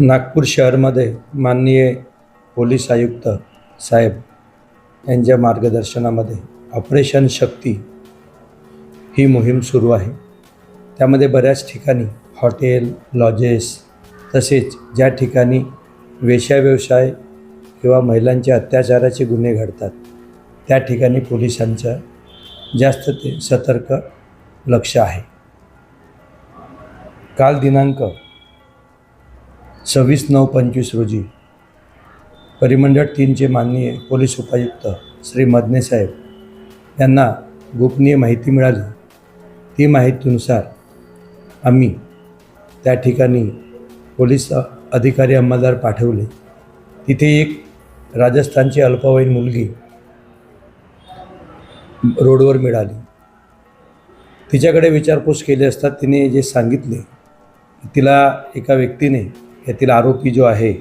नागपूर शहरमध्ये माननीय पोलीस आयुक्त साहेब यांच्या मार्गदर्शनामध्ये ऑपरेशन शक्ती ही मोहीम सुरू आहे. त्यामध्ये बऱ्याच ठिकाणी हॉटेल लॉजेस तसेच ज्या ठिकाणी वेशाव्यवसाय किंवा महिलांच्या अत्याचाराचे गुन्हे घडतात त्या ठिकाणी पोलिसांचं जास्त ते सतर्क लक्ष आहे. काल दिनांक सव्वीस नऊ पंचवीस रोजी परिमंडळ तीनचे माननीय पोलीस उपायुक्त श्री मदने साहेब यांना गोपनीय माहिती मिळाली. ती माहितीनुसार आम्ही त्या ठिकाणी पोलीस अधिकारी अंमलदार पाठवले. तिथे एक राजस्थानची अल्पवयीन मुलगी रोडवर मिळाली. तिच्याकडे विचारपूस केली असता तिने जे सांगितले तिला एका व्यक्तीने यातील आरोपी जो आहे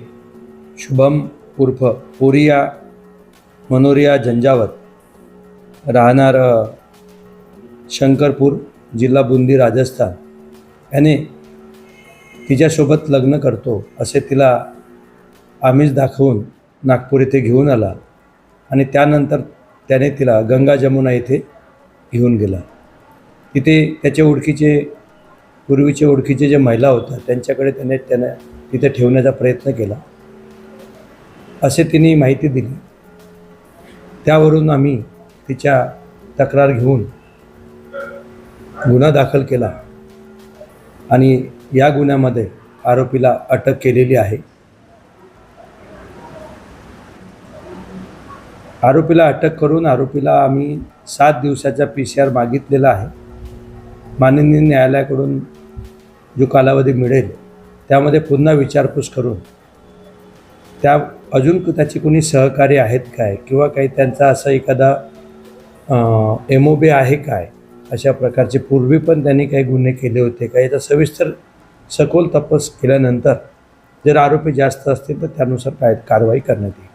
शुभम उर्फ पोरिया मनोरिया झंजावत राहणार शंकरपूर जिल्हा बुंदी राजस्थान. याने तिच्यासोबत लग्न करतो असे तिला आमिष दाखवून नागपूर येथे घेऊन आला आणि त्यानंतर त्याने तिला गंगा जमुना येथे घेऊन गेला. तिथे त्याच्या ओळखीचे पूर्वीचे ओळखीचे जे महिला होत्या त्यांच्याकडे त्याने त्याने तिथे ठेवण्याचा प्रयत्न केला. असे तिने माहिती दिली. त्यावरून आम्ही तिच्या तक्रार घेऊन गुन्हा दाखल केला आणि या गुन्ह्यामध्ये आरोपीला अटक केलेली आहे. आरोपीला अटक करून आरोपीला आम्ही सात दिवसाचा पी सी आर मागितलेला आहे. माननीय न्यायालयाकडून जो कालावधी मिळेल त्यामध्ये पुन्हा विचारपूस करून त्या अजून त्याची कोणी सहकार्य आहेत काय? किंवा काही त्यांचा असा एखादा एम ओ बी आहे काय? अशा प्रकारचे पूर्वी पण त्यांनी काही गुन्हे केले होते का? याचा सविस्तर सखोल तपास केल्यानंतर जर आरोपी जास्त असतील तर त्यानुसार काय कारवाई करण्यात येईल?